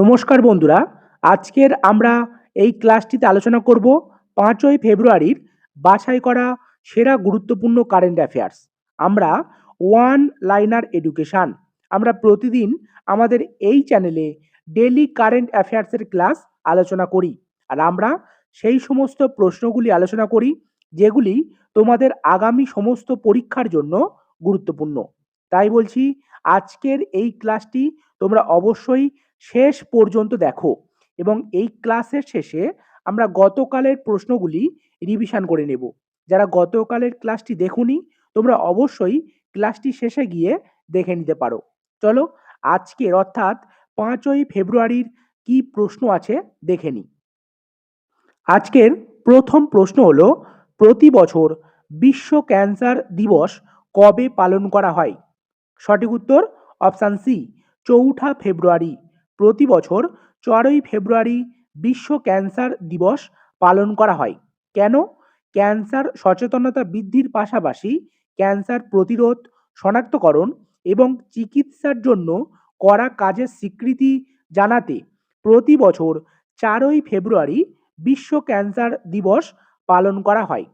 নমস্কার বন্ধুরা, আজকের আমরা এই ক্লাসটিতে আলোচনা করব পাঁচই ফেব্রুয়ারির বাছাই করা সেরা গুরুত্বপূর্ণ কারেন্ট অ্যাফেয়ার্স আমরা ওয়ান লাইনার এডুকেশান আমরা প্রতিদিন আমাদের এই চ্যানেলে ডেলি কারেন্ট অ্যাফেয়ার্সের ক্লাস আলোচনা করি। আর আমরা সেই সমস্ত প্রশ্নগুলি আলোচনা করি, যেগুলি তোমাদের আগামী সমস্ত পরীক্ষার জন্য গুরুত্বপূর্ণ। তাই বলছি, আজকের এই ক্লাসটি তোমরা অবশ্যই শেষ পর্যন্ত দেখো। এবং এই ক্লাসের শেষে আমরা গতকালের প্রশ্নগুলি রিভিশন করে নেব। যারা গতকালের ক্লাসটি দেখুনি, তোমরা অবশ্যই ক্লাসটি শেষে গিয়ে দেখে নিতে পারো। চলো আজকের অর্থাৎ পাঁচই ফেব্রুয়ারির কি প্রশ্ন আছে দেখে নিই। আজকের প্রথম প্রশ্ন হল, প্রতি বছর বিশ্ব ক্যান্সার দিবস কবে পালন করা হয়? সঠিক উত্তর, অপশান সি, চৌঠা ফেব্রুয়ারি। প্রতি বছর চোদ্দই ফেব্রুয়ারি বিশ্ব ক্যান্সার দিবস পালন করা হয়। কেন? ক্যান্সার সচেতনতা বৃদ্ধির পাশাপাশি ক্যান্সার প্রতিরোধ, শনাক্তকরণ এবং চিকিৎসার জন্য করা কাজের স্বীকৃতি জানাতে প্রতি বছর চারই ফেব্রুয়ারি বিশ্ব ক্যান্সার দিবস পালন করা হয়।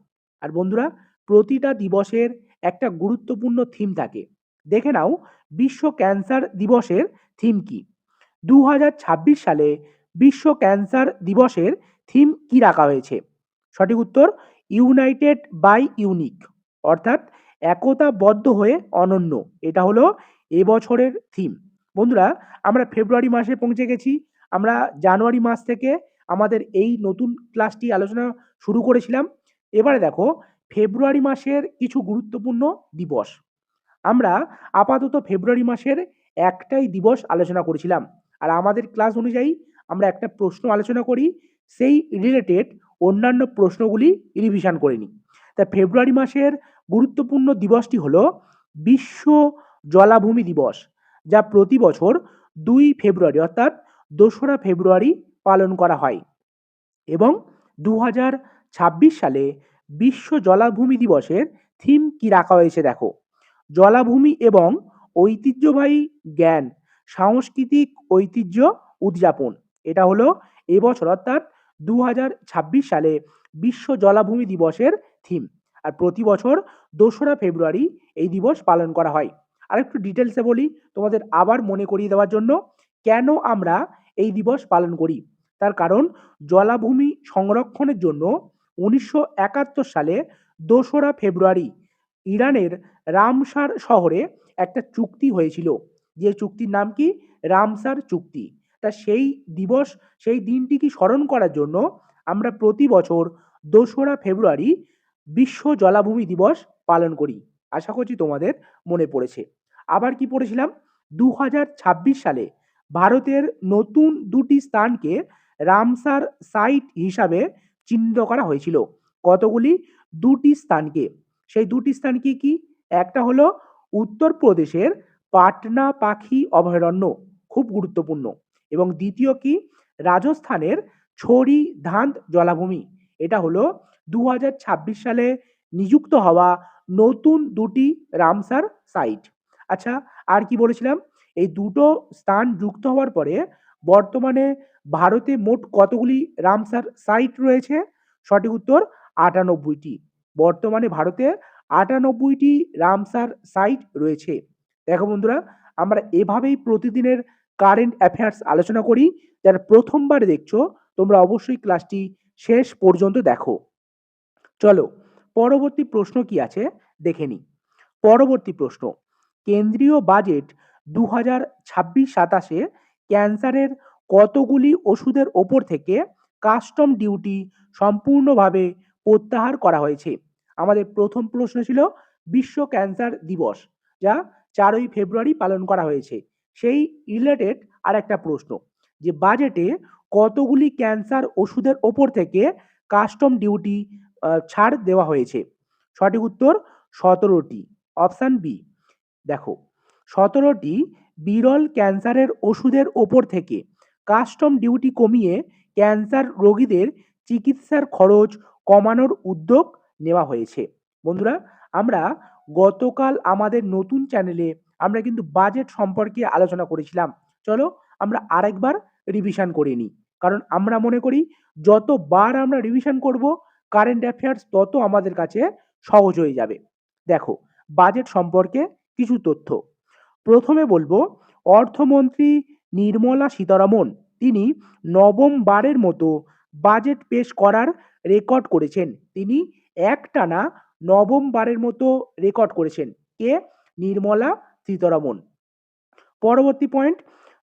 আর বন্ধুরা, প্রতিটা দিবসের একটা গুরুত্বপূর্ণ থিম থাকে। দেখে নাও বিশ্ব ক্যান্সার দিবসের থিম কি। দু হাজার ছাব্বিশ সালে বিশ্ব ক্যান্সার দিবসের থিম কি রাখা হয়েছে? সঠিক উত্তর, ইউনাইটেড বাই ইউনিক, অর্থাৎ একতাবদ্ধ হয়ে অনন্য। এটা হলো এবছরের থিম। বন্ধুরা, আমরা ফেব্রুয়ারি মাসে পৌঁছে গেছি। আমরা জানুয়ারি মাস থেকে আমাদের এই নতুন ক্লাসটি আলোচনা শুরু করেছিলাম। এবারে দেখো, ফেব্রুয়ারি মাসের কিছু গুরুত্বপূর্ণ দিবস। আমরা আপাতত ফেব্রুয়ারি মাসের একটাই দিবস আলোচনা করেছিলাম। আর আমাদের ক্লাস অনুযায়ী আমরা একটা প্রশ্ন আলোচনা করি, সেই রিলেটেড অন্যান্য প্রশ্নগুলি রিভিশন করে নিই। তা ফেব্রুয়ারি মাসের গুরুত্বপূর্ণ দিবসটি হলো বিশ্ব জলাভূমি দিবস, যা প্রতি বছর দুই ফেব্রুয়ারি অর্থাৎ দোসরা ফেব্রুয়ারি পালন করা হয়। এবং দু হাজার ছাব্বিশ সালে বিশ্ব জলাভূমি দিবসের থিম কি রাখা হয়েছে দেখো? জলাভূমি এবং ঐতিহ্যবাহী জ্ঞান সাংস্কৃতিক ঐতিহ্য উদযাপন। এটা হলো এবছর অর্থাৎ দু হাজার ছাব্বিশ সালে বিশ্ব জলাভূমি দিবসের থিম আর প্রতি বছর দোসরা ফেব্রুয়ারি এই দিবস পালন করা হয়। আর একটু ডিটেলসে বলি, তোমাদের আবার মনে করিয়ে দেওয়ার জন্য, কেন আমরা এই দিবস পালন করি? তার কারণ জলাভূমি সংরক্ষণের জন্য উনিশশো একাত্তর সালে দোসরা ফেব্রুয়ারি ইরানের রামসার শহরে একটা চুক্তি হয়েছিল। যে চুক্তির নাম কি? রামসার চুক্তি। তা সেই দিবস, সেই দিনটিকে স্মরণ করার জন্য আমরা প্রতি বছর দোসরা ফেব্রুয়ারি বিশ্ব জলাভূমি দিবস পালন করি। আশা করছি তোমাদের মনে পড়েছে। আবার কি পড়েছিলাম? দু হাজার ছাব্বিশ সালে ভারতের নতুন দুটি স্থানকে রামসার সাইট হিসাবে চিহ্নিত করা হয়েছিল। কতগুলি? দুটি স্থানকে। সেই দুটি স্থান কি কি? একটা হলো উত্তরপ্রদেশের পাটনা পাখি অভয়ারণ্য খুব গুরুত্বপূর্ণ। এবং দ্বিতীয় কি? রাজস্থানের ছড়ি ধান্ত জলাভূমি। এটা হলো দু হাজার ছাব্বিশ সালে নিযুক্ত হওয়া নতুন দুটি রামসার সাইট আচ্ছা আর কি বলেছিলাম? এই দুটো স্থান যুক্ত হওয়ার পরে বর্তমানে ভারতে মোট কতগুলি রামসার সাইট রয়েছে? সঠিক উত্তর, আটানব্বইটি। বর্তমানে ভারতে আটানব্বইটি রামসার সাইট রয়েছে। দেখো বন্ধুরা, আমরা এভাবেই প্রতিদিনের কারেন্ট অ্যাফেয়ার্স আলোচনা করি। যারা প্রথমবার দেখছ, তোমরা অবশ্যই ক্লাসটি শেষ পর্যন্ত দেখো। চলো, পরবর্তী প্রশ্ন কি আছে? দেখে নিই। পরবর্তী প্রশ্ন, কেন্দ্রীয় বাজেট দু হাজার ছাব্বিশ সাতাশে ক্যান্সারের কতগুলি ওষুধের ওপর থেকে কাস্টম ডিউটি সম্পূর্ণভাবে প্রত্যাহার করা হয়েছে? আমাদের প্রথম প্রশ্ন ছিল, বিশ্ব ক্যান্সার দিবস, যা চারই ফেব্রুয়ারি পালন করা হয়েছে। সেই রিলেটেড আর একটা প্রশ্ন, যে বাজেটে কতগুলি ক্যান্সার ওষুধের ওপর থেকে কাস্টম ডিউটি ছাড় দেওয়া হয়েছে? সঠিক উত্তর, সতেরোটি। অপশান বি দেখো, সতেরোটি বিরল ক্যান্সারের ওষুধের ওপর থেকে কাস্টম ডিউটি কমিয়ে ক্যান্সার রোগীদের চিকিৎসার খরচ কমানোর উদ্যোগ নেওয়া হয়েছে। বন্ধুরা, আমরা গতকাল আমাদের নতুন চ্যানেলে আমরা কিন্তু বাজেট সম্পর্কে আলোচনা করেছিলাম। চলো আমরা আরেকবার রিভিশন করে নিই। কারণ আমরা মনে করি, যতবার আমরা রিভিশন করব কারেন্ট অ্যাফেয়ার্স তত আমাদের কাছে সহজ হয়ে যাবে। দেখো বাজেট সম্পর্কে কিছু তথ্য। প্রথমে বলব, অর্থমন্ত্রী নির্মলা সীতারামন, তিনি নবমবারের মতো বাজেট পেশ করার রেকর্ড করেছেন। তিনি একটানা নবমবারের মতো রেকর্ড করেছেন কে? নির্মলা সীতারামন। পরবর্তী পয়েন্ট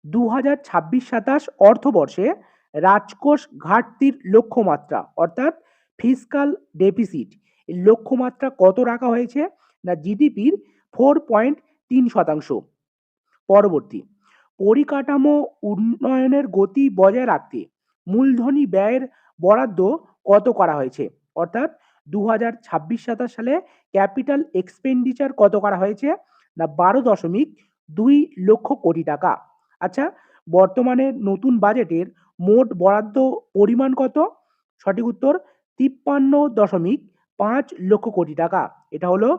দু হাজার ছাব্বিশ সাতাশ অর্থবর্ষে রাজকোষ ঘাটতির লক্ষ্যমাত্রা, অর্থাৎ ফিসকাল ডেফিসিট লক্ষ্যমাত্রা কত রাখা হয়েছে? না জিডিপির ফোর পয়েন্ট তিন শতাংশ। পরবর্তী, পরিকাঠামো উন্নয়নের গতি বজায় রাখতে মূলধনী ব্যয়ের বরাদ্দ কত করা হয়েছে? অর্থাৎ দু হাজার ছাব্বিশ সাতাশ সালে ক্যাপিটাল এক্সপেন্ডিচার কত করা হয়েছে? না, বারো দশমিক দুই লক্ষ কোটি টাকা। আচ্ছা বর্তমানে নতুন বাজেটের মোট বরাদ্দ পরিমাণ কত? সঠিক উত্তর, তিপ্পান্ন দশমিক পাঁচ লক্ষ কোটি টাকা। এটা হলো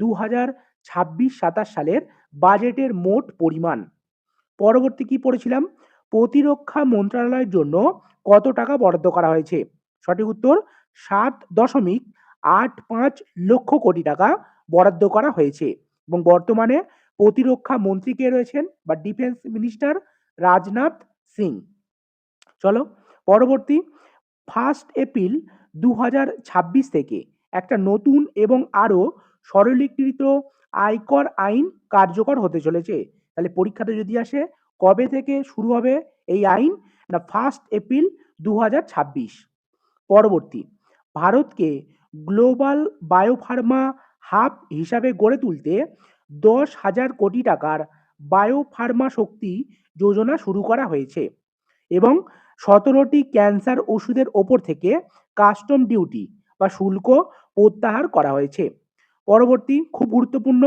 দু হাজার ছাব্বিশ সাতাশ সালের বাজেটের মোট পরিমাণ। পরবর্তী কি পড়েছিলাম? প্রতিরক্ষা মন্ত্রণালয়ের জন্য কত টাকা বরাদ্দ করা হয়েছে? সঠিক উত্তর, সাত দশমিক আট পাঁচ লক্ষ কোটি টাকা বরাদ্দ করা হয়েছে। এবং বর্তমানে প্রতিরক্ষা মন্ত্রী কে রয়েছেন বা ডিফেন্স মিনিস্টার রাজনাথ সিং। চলো, পরবর্তী ফার্স্ট এপ্রিল দু হাজার ছাব্বিশ থেকে একটা নতুন এবং আরও সরলীকৃত আয়কর আইন কার্যকর হতে চলেছে। তাহলে পরীক্ষাতে যদি আসে, কবে থেকে শুরু হবে এই আইন? না ফার্স্ট এপ্রিল দু হাজার ছাব্বিশ। পরবর্তী, ভারতকে গ্লোবাল বায়োফার্মা হাব হিসাবে গড়ে তুলতে দশ হাজার কোটি টাকার বায়োফার্মা শক্তি যোজনা শুরু করা হয়েছে এবং সতেরোটি ক্যান্সার ওষুধের ওপর থেকে কাস্টম ডিউটি বা শুল্ক প্রত্যাহার করা হয়েছে। পরবর্তী খুব গুরুত্বপূর্ণ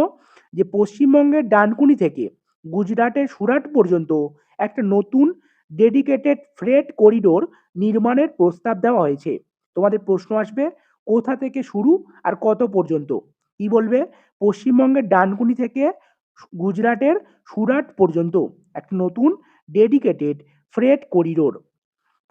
যে পশ্চিমবঙ্গের ডানকুনি থেকে গুজরাটের সুরাট পর্যন্ত একটা নতুন ডেডিকেটেড ফ্রেট করিডোর নির্মাণের প্রস্তাব দেওয়া হয়েছে। তোমাদের প্রশ্ন আসবে কোথা থেকে শুরু আর কত পর্যন্ত? কি বলবে? পশ্চিমবঙ্গের ডানকুনি থেকে গুজরাটের সুরাট পর্যন্ত। একটা নতুন ডেডিকেটেড ফ্রেট করিডোর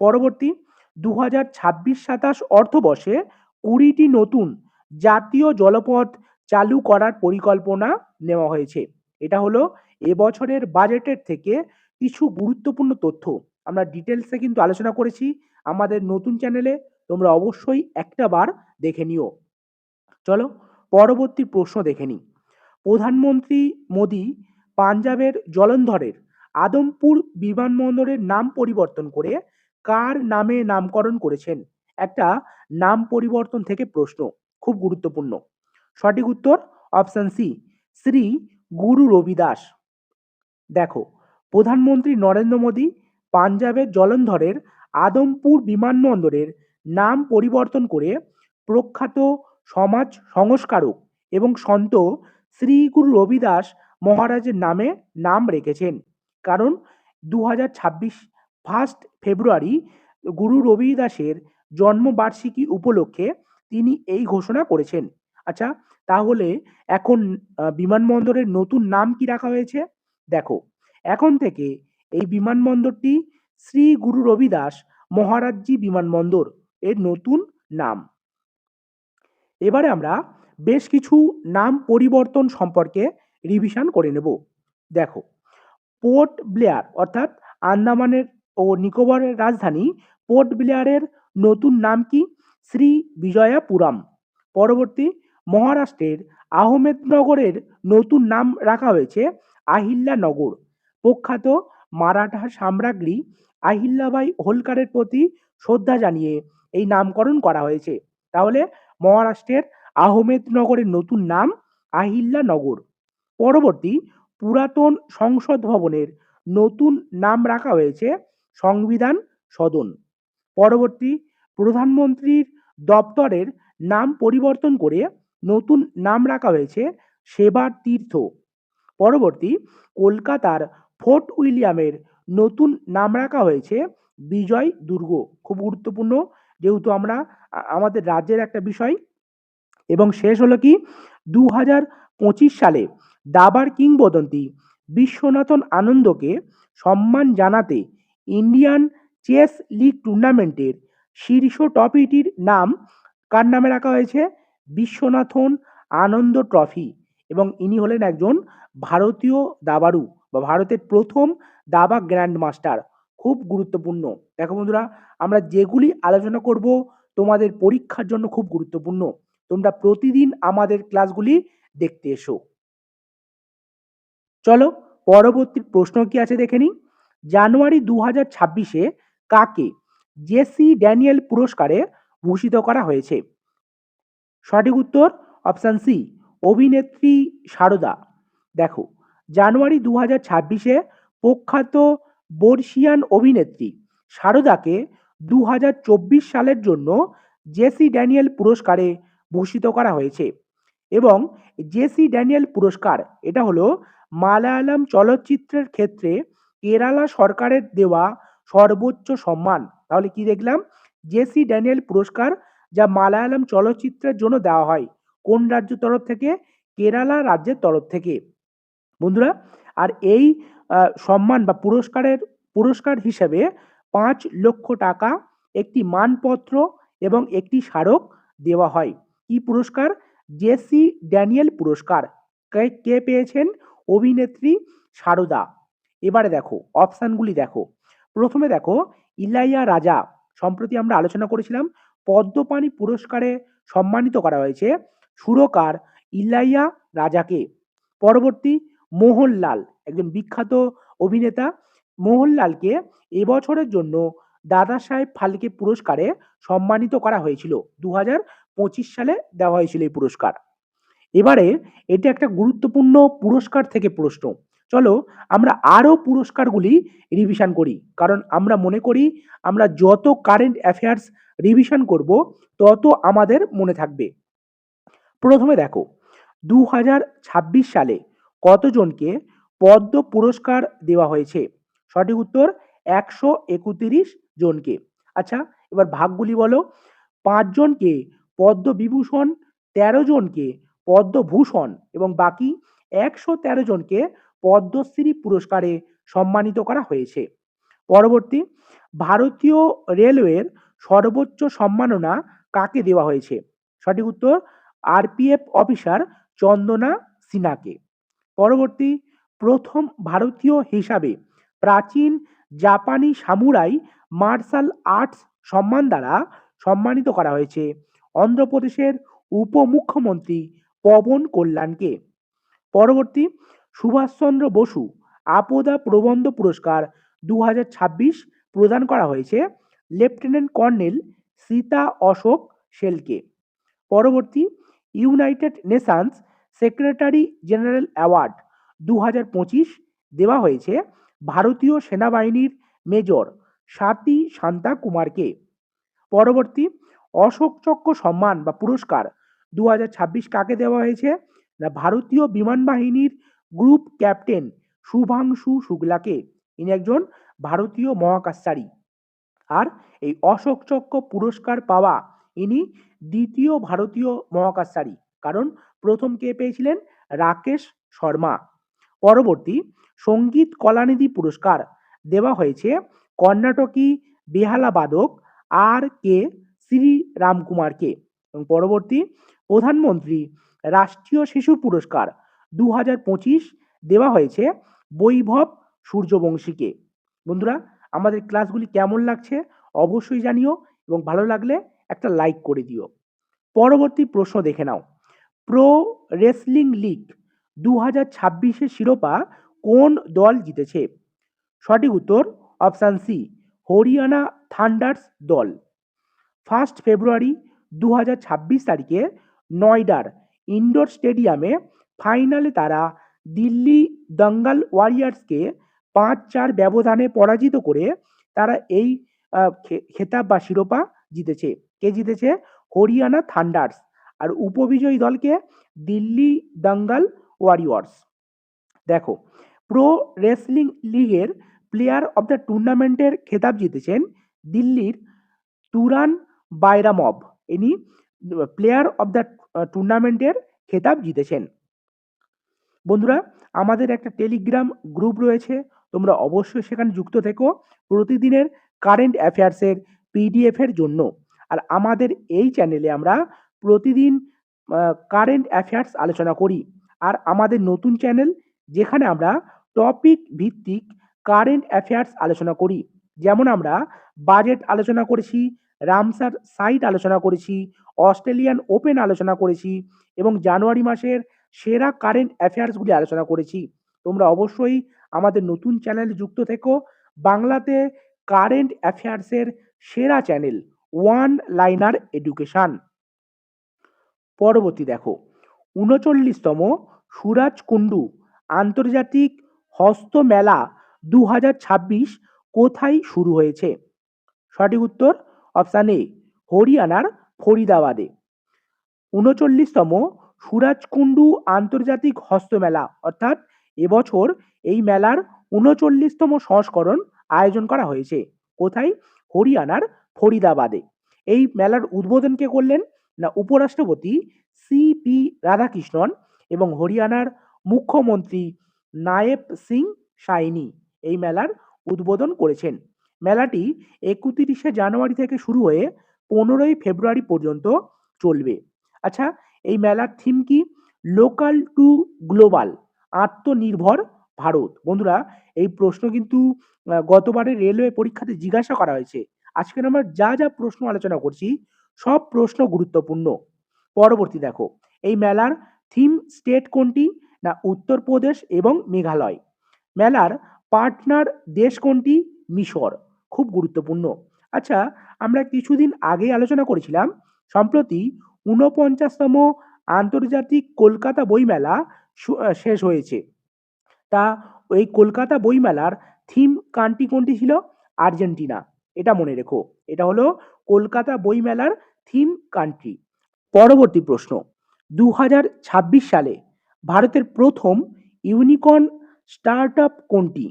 পরবর্তী দু হাজার ছাব্বিশ সাতাশ অর্থবর্ষে কুড়িটি নতুন জাতীয় জলপথ চালু করার পরিকল্পনা নেওয়া হয়েছে। এটা হলো এবছরের বাজেটের থেকে কিছু গুরুত্বপূর্ণ তথ্য। আমরা ডিটেলসে কিন্তু আলোচনা করেছি। আমাদের নতুন চ্যানেলে তোমরা অবশ্যই একটা বার দেখে নিও। চলো, পরবর্তী প্রশ্ন দেখে নিই। প্রধানমন্ত্রী মোদি পাঞ্জাবের জলন্ধরের আদমপুর বিমানবন্দরের নাম পরিবর্তন করে কার নামে নামকরণ করেছেন? একটা নাম পরিবর্তন থেকে প্রশ্ন, খুব গুরুত্বপূর্ণ। সঠিক উত্তর, অপশন সি, শ্রী গুরু রবিদাস। দেখো, প্রধানমন্ত্রী নরেন্দ্র মোদী পাঞ্জাবের জলন্ধরের আদমপুর বিমানবন্দরের নাম পরিবর্তন করে প্রখ্যাত সমাজ সংস্কারক এবং সন্ত শ্রী গুরু রবিদাস মহারাজের নামে নাম রেখেছেন। কারণ দু হাজার ছাব্বিশ ফার্স্ট ফেব্রুয়ারি গুরু রবিদাসের জন্মবার্ষিকী উপলক্ষে তিনি এই ঘোষণা করেছেন। আচ্ছা তাহলে এখন বিমানবন্দরের নতুন নাম কি রাখা হয়েছে? দেখো, এখন থেকে এই বিমানবন্দরটি শ্রী গুরু রবিদাস মহারাজজি বিমানবন্দর এর নতুন নাম। এবারে আমরা বেশ কিছু নাম পরিবর্তন সম্পর্কে রিভিশন করে নেব। দেখো পোর্ট ব্লেয়ার অর্থাৎ আন্দামানের ও নিকোবরের রাজধানী পোর্ট ব্লেয়ারের নতুন নাম কি? শ্রী বিজয়াপুরম। পরবর্তী মহারাষ্ট্রের আহমেদনগরের নতুন নাম রাখা হয়েছে আহিল্যানগর প্রখ্যাত মারাঠা সাম্রাজ্ঞী আহিল্যাবাই হোলকারের প্রতি শ্রদ্ধা জানিয়ে এই নামকরণ করা হয়েছে। তাহলে মহারাষ্ট্রের আহমেদনগরের নতুন নাম আহিল্লা নগর পরবর্তী পুরাতন সংসদ ভবনের নতুন নাম রাখা হয়েছে সংবিধান সদন। পরবর্তী প্রধানমন্ত্রীর দপ্তরের নাম পরিবর্তন করে নতুন নাম রাখা হয়েছে সেবার তীর্থ। পরবর্তী কলকাতার ফোর্ট উইলিয়ামের নতুন নাম রাখা হয়েছে বিজয় দুর্গ। খুব গুরুত্বপূর্ণ যেহেতু আমরা আমাদের রাজ্যের একটা বিষয় এবং শেষ হলো কি? দু হাজার পঁচিশ সালে দাবার কিংবদন্তি বিশ্বনাথন আনন্দকে সম্মান জানাতে ইন্ডিয়ান চেস লিগ টুর্নামেন্টের শীর্ষ ট্রফিটির নাম কার নামে রাখা হয়েছে? বিশ্বনাথন আনন্দ ট্রফি এবং ইনি হলেন একজন ভারতীয় দাবাড়ু বা ভারতের প্রথম দাবা গ্র্যান্ড মাস্টার খুব গুরুত্বপূর্ণ। দেখো বন্ধুরা, আমরা যেগুলি আলোচনা করব তোমাদের পরীক্ষার জন্য খুব গুরুত্বপূর্ণ। তোমরা প্রতিদিন আমাদের ক্লাসগুলি দেখতে এসো। চলো, পরবর্তী প্রশ্ন কি আছে দেখে নিই। জানুয়ারি দু হাজার ছাব্বিশে কাকে জেসি ড্যানিয়েল পুরস্কারে ভূষিত করা হয়েছে? সঠিক উত্তর অপশান সি, অভিনেত্রী সারদা। দেখো, জানুয়ারি দু হাজার ছাব্বিশে প্রখ্যাত বর্ষিয়ান অভিনেত্রী সারদাকে দু হাজার চব্বিশ সালের জন্য জেসি ড্যানিয়েল পুরস্কারে ভূষিত করা হয়েছে। এবং জেসি ড্যানিয়েল পুরস্কার, এটা হলো মালায়ালাম চলচ্চিত্রের ক্ষেত্রে কেরালা সরকারের দেওয়া সর্বোচ্চ সম্মান। তাহলে কি দেখলাম? জেসি ড্যানিয়েল পুরস্কার যা মালায়ালাম চলচ্চিত্রের জন্য দেওয়া হয় কোন রাজ্য তরফ থেকে? কেরালা রাজ্যের তরফ থেকে। বন্ধুরা, আর এই সম্মান বা পুরস্কারের, পুরস্কার হিসেবে পাঁচ লক্ষ টাকা একটি মানপত্র এবং একটি স্মারক দেওয়া হয়। কি পুরস্কার? জেসি ড্যানিয়েল পুরস্কার। কে পেয়েছেন? অভিনেত্রী সারদা। এবারে দেখো, অপশানগুলি দেখো। প্রথমে দেখো, ইলাইয়া রাজা সম্প্রতি আমরা আলোচনা করেছিলাম। পদ্মপাণি পুরস্কারে সম্মানিত করা হয়েছে সুরকার ইলাইয়া রাজাকে। পরবর্তী মোহনলাল, একজন বিখ্যাত অভিনেতা, মোহনলালকে এবছরের জন্য দাদা সাহেব ফালকে পুরস্কারে সম্মানিত করা হয়েছিল। দু হাজার পঁচিশ সালে দেওয়া হয়েছিল এই পুরস্কার। এবারে এটা একটা গুরুত্বপূর্ণ পুরস্কার থেকে প্রশ্ন। চলো আমরা আরও পুরস্কারগুলি রিভিশন করি। কারণ আমরা মনে করি আমরা যত কারেন্ট অ্যাফেয়ার্স রিভিশন করব, তত আমাদের মনে থাকবে। প্রথমে দেখো দু হাজার ছাব্বিশ সালে কতজনকে পদ্ম পুরস্কার দেওয়া হয়েছে? সঠিক উত্তর একশো একত্রিশ জনকে। আচ্ছা এবার ভাগগুলি বলো। পাঁচজনকে পদ্মবিভূষণ, তেরো জনকে পদ্মভূষণ এবং বাকি একশো তেরো জনকে পদ্মশ্রী পুরস্কারে সম্মানিত করা হয়েছে। পরবর্তী, ভারতীয় রেলওয়ের সর্বোচ্চ সম্মাননা কাকে দেওয়া হয়েছে? সঠিক উত্তর, আরপিএফ অফিসার চন্দনা সিনহাকে। পরবর্তী, প্রথম ভারতীয় হিসাবে প্রাচীন জাপানি সামুরাই মার্শাল আর্টস সম্মান দ্বারা সম্মানিত করা হয়েছে। অন্ধ্রপ্রদেশের উপমুখ্যমন্ত্রী পবন কল্যাণকে। পরবর্তী সুভাষচন্দ্র বসু আপদা প্রবন্ধ পুরস্কার দু হাজার ছাব্বিশ প্রদান করা হয়েছে লেফটেন্যান্ট কর্নেল সীতা অশোক সেলকে। পরবর্তী United Nations secretary general award দু হাজার পঁচিশ দেওয়া হয়েছে ভারতীয় সেনাবাহিনীর মেজর স্বাতী শান্তা কুমারকে পরবর্তী অশোক চক্র সম্মান বা পুরস্কার দু হাজার ছাব্বিশ কাকে দেওয়া হয়েছে? না, ভারতীয় বিমান বাহিনীর গ্রুপ ক্যাপ্টেন শুভাংশু শুক্লাকে। ইনি একজন ভারতীয় মহাকাশচারী। আর এই অশোক চক্র পুরস্কার পাওয়া ইনি দ্বিতীয় ভারতীয় মহাকাশচারী। কারণ প্রথম কে পেয়েছিলেন? রাকেশ শর্মা। পরবর্তী সংগীত কলানিধি পুরস্কার দেওয়া হয়েছে কর্ণাটকী বেহালা বাদক আর কে শ্রী রামকুমারকে এবং পরবর্তী প্রধানমন্ত্রী রাষ্ট্রীয় শিশু পুরস্কার দু হাজার পঁচিশ দেওয়া হয়েছে বৈভব সূর্যবংশীকে। বন্ধুরা, আমাদের ক্লাসগুলি কেমন লাগছে অবশ্যই জানিও এবং ভালো লাগলে একটা লাইক করে দিও। পরবর্তী প্রশ্ন দেখে নাও। প্রো রেসলিং লিগ দু হাজার শিরোপা কোন দল জিতেছে? সঠিক উত্তর অপশান সি হরিয়ানা থান্ডার্স দল। ফার্স্ট ফেব্রুয়ারি দু হাজার ছাব্বিশ তারিখে নয়ডার ইনডোর স্টেডিয়ামে ফাইনালে তারা দিল্লি দঙ্গাল ওয়ারিয়ার্সকে পাঁচ চার ব্যবধানে পরাজিত করে তারা এই খেতাব বা শিরোপা জিতেছে। কে জিতেছে? হরিয়ানা থান্ডার্স আর উপবিজয়ী দলকে দিল্লি দঙ্গাল ওয়ারিয়র্স দেখো প্রো রেসলিং লিগের প্লেয়ার অফ দ্য টুর্নামেন্টের খেতাব জিতেছেন দিল্লির তুরান বাইরামব। ইনি প্লেয়ার অফ দ্য টুর্নামেন্টের খেতাব জিতেছেন। বন্ধুরা, আমাদের একটা টেলিগ্রাম গ্রুপ রয়েছে। তোমরা অবশ্যই সেখানে যুক্ত থেকো প্রতিদিনের কারেন্ট অ্যাফেয়ার্সের পিডিএফ এর জন্য। আর আমাদের এই চ্যানেলে আমরা প্রতিদিন কারেন্ট অ্যাফেয়ার্স আলোচনা করি। আর আমাদের নতুন চ্যানেল যেখানে আমরা টপিক ভিত্তিক কারেন্ট অ্যাফেয়ার্স আলোচনা করি। যেমন আমরা বাজেট আলোচনা করেছি, রামসার সাইট আলোচনা করেছি অস্ট্রেলিয়ান ওপেন আলোচনা করেছি এবং জানুয়ারি মাসের সেরা কারেন্ট অ্যাফেয়ার্সগুলি আলোচনা করেছি। তোমরা অবশ্যই আমাদের নতুন চ্যানেলে যুক্ত থেকো। বাংলাতে কারেন্ট অ্যাফেয়ার্সের সেরা চ্যানেল ওয়ান লাইনার এডুকেশন পরবর্তী দেখো, উনচল্লিশতম সুরাজ কুণ্ডু, আন্তর্জাতিক হস্ত মেলা দু কোথায় শুরু হয়েছে? সঠিক উত্তর অপশান এ হরিয়ানার ফরিদাবাদে। উনচল্লিশতম সুরাজকুণ্ডু আন্তর্জাতিক হস্তমেলা অর্থাৎ এবছর এই মেলার উনচল্লিশতম সংস্করণ আয়োজন করা হয়েছে। কোথায়? হরিয়ানার ফরিদাবাদে। এই মেলার উদ্বোধন কে করলেন? না, উপরাষ্ট্রপতি সি পি রাধাকৃষ্ণন এবং হরিয়ানার মুখ্যমন্ত্রী নায়েব সিং সাইনি এই মেলার উদ্বোধন করেছেন। মেলাটি একত্রিশে জানুয়ারি থেকে শুরু হয়ে পনেরোই ফেব্রুয়ারি পর্যন্ত চলবে। আচ্ছা এই মেলার থিম কি? লোকাল টু গ্লোবাল আত্মনির্ভর ভারত। বন্ধুরা এই প্রশ্ন কিন্তু আহ, গতবারের রেলওয়ে পরীক্ষাতে জিজ্ঞাসা করা হয়েছে। আজকের আমরা যা যা প্রশ্ন আলোচনা করছি সব প্রশ্ন গুরুত্বপূর্ণ। পরবর্তী দেখো এই মেলার থিম স্টেট কোনটি? না উত্তরপ্রদেশ এবং মেঘালয়। মেলার পার্টনার দেশ কোনটি? মিশর। খুব গুরুত্বপূর্ণ। আচ্ছা আমরা কিছুদিন আগে আলোচনা করেছিলাম, সম্প্রতি ঊনপঞ্চাশতম আন্তর্জাতিক কলকাতা বইমেলা শেষ হয়েছে। তা ওই কলকাতা বইমেলার থিম কান্ট্রি কোনটি ছিল? আর্জেন্টিনা। এটা মনে রেখো। এটা হলো কলকাতা বইমেলার থিম কান্ট্রি পরবর্তী প্রশ্ন। দু হাজার ছাব্বিশ সালে ভারতের প্রথম ইউনিকর্ন স্টার্ট আপ কোনটি?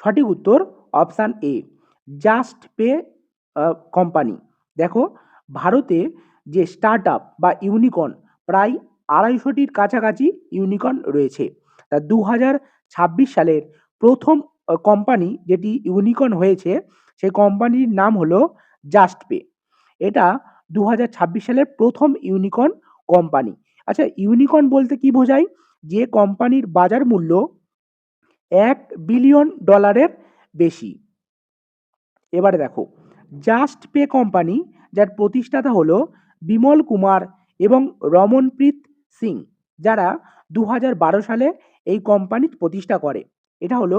সঠিক উত্তর option A, just pay company. দেখো, ভারতে যে স্টার্ট আপ বা ইউনিকর্ন প্রায় আড়াইশোটির কাছাকাছি ইউনিকর্ন রয়েছে। তা দু সালের প্রথম কোম্পানি যেটি ইউনিকর্ন হয়েছে, সেই কোম্পানির নাম হলো জাস্ট পে। এটা দু সালের প্রথম ইউনিকর্ন কোম্পানি। আচ্ছা ইউনিকর্ন বলতে কি বোঝায়? যে কোম্পানির বাজার মূল্য এক বিলিয়ন ডলারের বেশি। এবারে দেখো জাস্ট পে কোম্পানি যার প্রতিষ্ঠাতা হলো বিমল কুমার এবং রমনপ্রীত সিং, যারা দু হাজার বারো সালে এই কোম্পানি প্রতিষ্ঠা করে। এটা হলো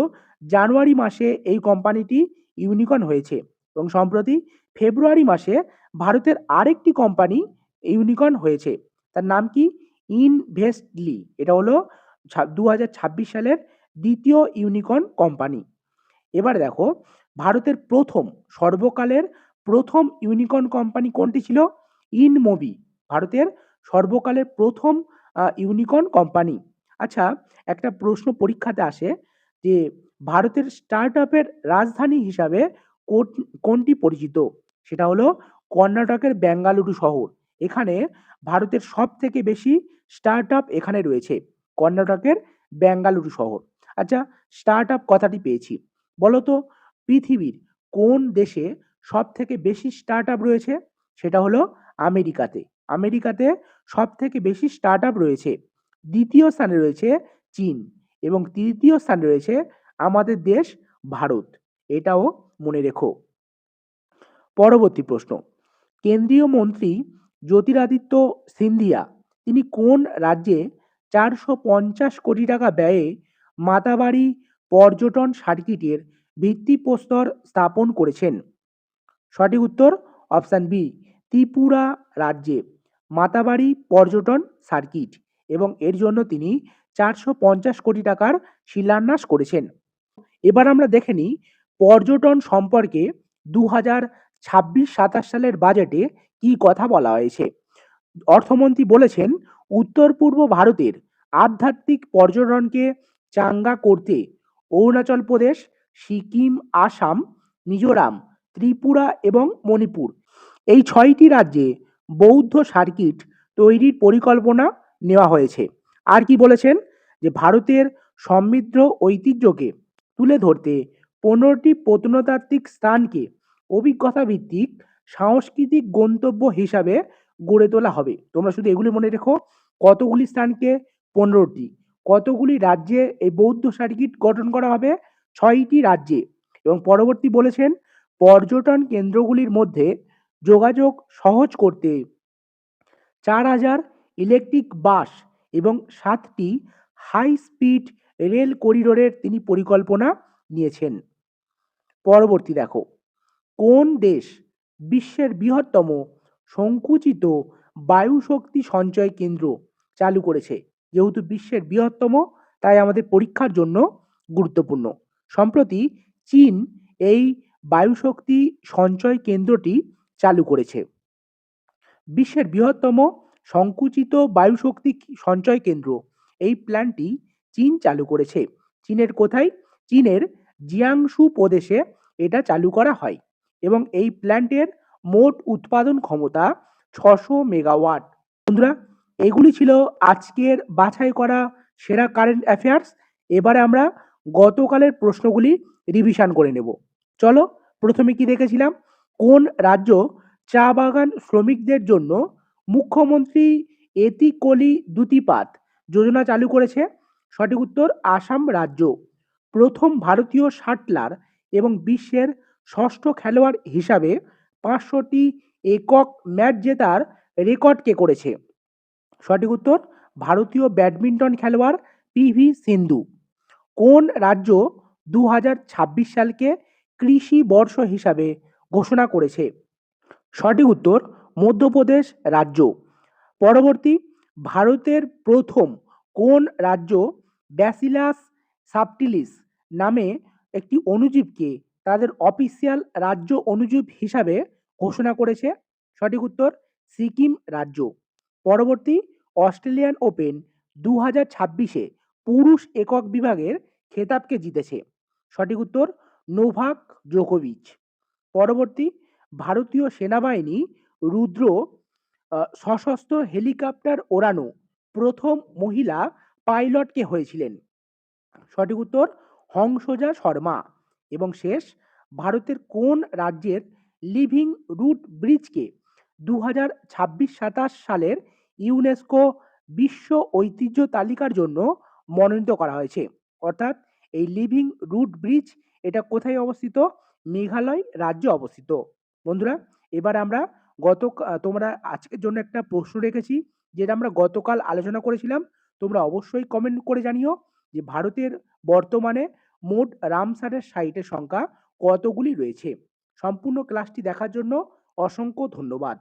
জানুয়ারি মাসে এই কোম্পানিটি ইউনিকর্ন হয়েছে এবং সম্প্রতি ফেব্রুয়ারি মাসে ভারতের আরেকটি কোম্পানি ইউনিকর্ন হয়েছে। তার নাম কি? ইনভেস্টলি। এটা হলো দু হাজার ছাব্বিশ সালের দ্বিতীয় ইউনিকর্ন কোম্পানি। এবার দেখো, ভারতের প্রথম, সর্বকালের প্রথম ইউনিকর্ন কোম্পানি কোনটি ছিল? ইনমোবি, ভারতের সর্বকালের প্রথম ইউনিকর্ন কোম্পানি। আচ্ছা একটা প্রশ্ন পরীক্ষাতে আসে যে, ভারতের স্টার্ট আপের রাজধানী হিসাবে কোন- কোনটি পরিচিত? সেটা হলো কর্ণাটকের বেঙ্গালুরু শহর। এখানে ভারতের সব থেকে বেশি স্টার্ট এখানে রয়েছে, কর্ণাটকের বেঙ্গালুরু শহর। আচ্ছা স্টার্ট আপ কথাটি পেয়েছি। বলো তো পৃথিবীর কোন দেশে সব থেকে বেশি স্টার্ট রয়েছে? সেটা হলো আমেরিকাতে। আমেরিকাতে সব থেকে বেশি স্টার্ট রয়েছে, দ্বিতীয় স্থানে রয়েছে চীন এবং তৃতীয় স্থানে রয়েছে আমাদের দেশ ভারত। এটাও মনে রেখো। পরবর্তী প্রশ্ন, কেন্দ্রীয় মন্ত্রী জ্যোতিরাদিত্য সিন্ধিয়া। তিনি কোন রাজ্যে চারশো পঞ্চাশ কোটি টাকা ব্যয়ে মাতাবাড়ি পর্যটন সার্কিটের ভিত্তিপ্রস্তর স্থাপন করেছেন? সঠিক উত্তর অপশান বি, ত্রিপুরা রাজ্যে মাতাবাড়ি পর্যটন সার্কিট এবং এর জন্য তিনি চারশো পঞ্চাশ কোটি টাকার শিলান্যাস করেছেন। এবার আমরা দেখে নিই পর্যটন সম্পর্কে দু হাজার ছাব্বিশ সাতাশ সালের বাজেটে কি কথা বলা হয়েছে? অর্থমন্ত্রী বলেছেন, উত্তর পূর্ব ভারতের আধ্যাত্মিক পর্যটনকে চাঙ্গা করতে অরুণাচল প্রদেশ, সিকিম, আসাম, মিজোরাম, ত্রিপুরা এবং মণিপুর এই ছয়টি রাজ্যে বৌদ্ধ সার্কিট তৈরির পরিকল্পনা নেওয়া হয়েছে। আর কি বলেছেন? যে ভারতের সমৃদ্ধ ঐতিহ্যকে তুলে ধরতে পনেরোটি প্রত্নতাত্ত্বিক স্থানকে অভিজ্ঞতা ভিত্তিক সাংস্কৃতিক গন্তব্য হিসাবে গড়ে তোলা হবে। তোমরা শুধু এগুলি মনে রেখো, কতগুলি স্থানকে পনেরোটি, কতগুলি রাজ্যে এই বৌদ্ধ সার্কিট গঠন করা হবে, ছয়টি রাজ্যে। এবং পরবর্তী বলেছেন, পর্যটন কেন্দ্রগুলির মধ্যে যোগাযোগ সহজ করতে চার হাজার ইলেকট্রিক বাস এবং সাতটি হাই স্পিড রেল করিডোরের তিনি পরিকল্পনা নিয়েছেন। পরবর্তী দেখো, কোন দেশ বিশ্বের বৃহত্তম সংকুচিত বায়ু শক্তি সঞ্চয় কেন্দ্র চালু করেছে। যেহেতু বিশ্বের বৃহত্তম, তাই আমাদের পরীক্ষার জন্য গুরুত্বপূর্ণ। সম্প্রতি চীন এই বায়ুশক্তি সঞ্চয় কেন্দ্রটি চালু করেছে। বিশ্বের বৃহত্তম সংকুচিত বায়ুশক্তি সঞ্চয় কেন্দ্র এই প্ল্যানটি চীন চালু করেছে। চীনের কোথায়? চীনের জিয়াংশু প্রদেশে এটা চালু করা হয়। এবং এই প্ল্যান্টের মোট উৎপাদন ক্ষমতা ছশো মেগাওয়াট। বন্ধুরা, এগুলি ছিল আজকের বাছাই করা সেরা কারেন্ট অ্যাফেয়ার্স এবারে আমরা গতকালের প্রশ্নগুলি রিভিশন করে নেব। চলো প্রথমে কি দেখেছিলাম? কোন রাজ্য চা বাগান শ্রমিকদের জন্য মুখ্যমন্ত্রী এতিকলি দুতিপাত যোজনা চালু করেছে? সঠিক উত্তর, আসাম রাজ্য। প্রথম ভারতীয় শাটলার এবং বিশ্বের ষষ্ঠ খেলোয়াড় হিসাবে পাঁচশোটি একক ম্যাচ জেতার রেকর্ড কে করেছে? সঠিক উত্তর, ভারতীয় ব্যাডমিন্টন খেলোয়াড় পিভি সিন্ধু। কোন রাজ্য দু হাজার ছাব্বিশ সালকে কৃষি বর্ষ হিসাবে ঘোষণা করেছে? সঠিক উত্তর, মধ্যপ্রদেশ রাজ্য। পরবর্তী, ভারতের প্রথম কোন রাজ্য ব্যাসিলাস সাবটিলিস নামে একটি অণুজীবকে তাদের অফিসিয়াল রাজ্য অণুজীব হিসাবে ঘোষণা করেছে। সঠিক উত্তর, সিকিম রাজ্য। পরবর্তী অস্ট্রেলিয়ান ওপেন দু হাজার ছাব্বিশে পুরুষ একক বিভাগের খেতাবকে জিতেছে। সঠিক উত্তর, নোভাক জোকোভিচ। পরবর্তী ভারতীয় সেনাবাহিনী রুদ্র সশস্ত্র হেলিকপ্টার ওড়ানো প্রথম মহিলা পাইলটকে হয়েছিলেন। সঠিক উত্তর, হংসজা শর্মা। এবং শেষ ভারতের কোন রাজ্যের লিভিং রুট ব্রিজকে দু হাজার ছাব্বিশ সাতাশ সালের ইউনেস্কো বিশ্ব ঐতিহ্য তালিকার জন্য মনোনীত করা হয়েছে? অর্থাৎ এই লিভিং রুট ব্রিজ এটা কোথায় অবস্থিত? মেঘালয় রাজ্যে অবস্থিত। বন্ধুরা, এবার আমরা গত তোমরা আজকের জন্য একটা প্রশ্ন রেখেছি, যেটা আমরা গতকাল আলোচনা করেছিলাম। তোমরা অবশ্যই কমেন্ট করে জানিও যে ভারতের বর্তমানে মোট রামসারের সাইটের সংখ্যা কতগুলি রয়েছে? সম্পূর্ণ ক্লাসটি দেখার জন্য অসংখ্য ধন্যবাদ।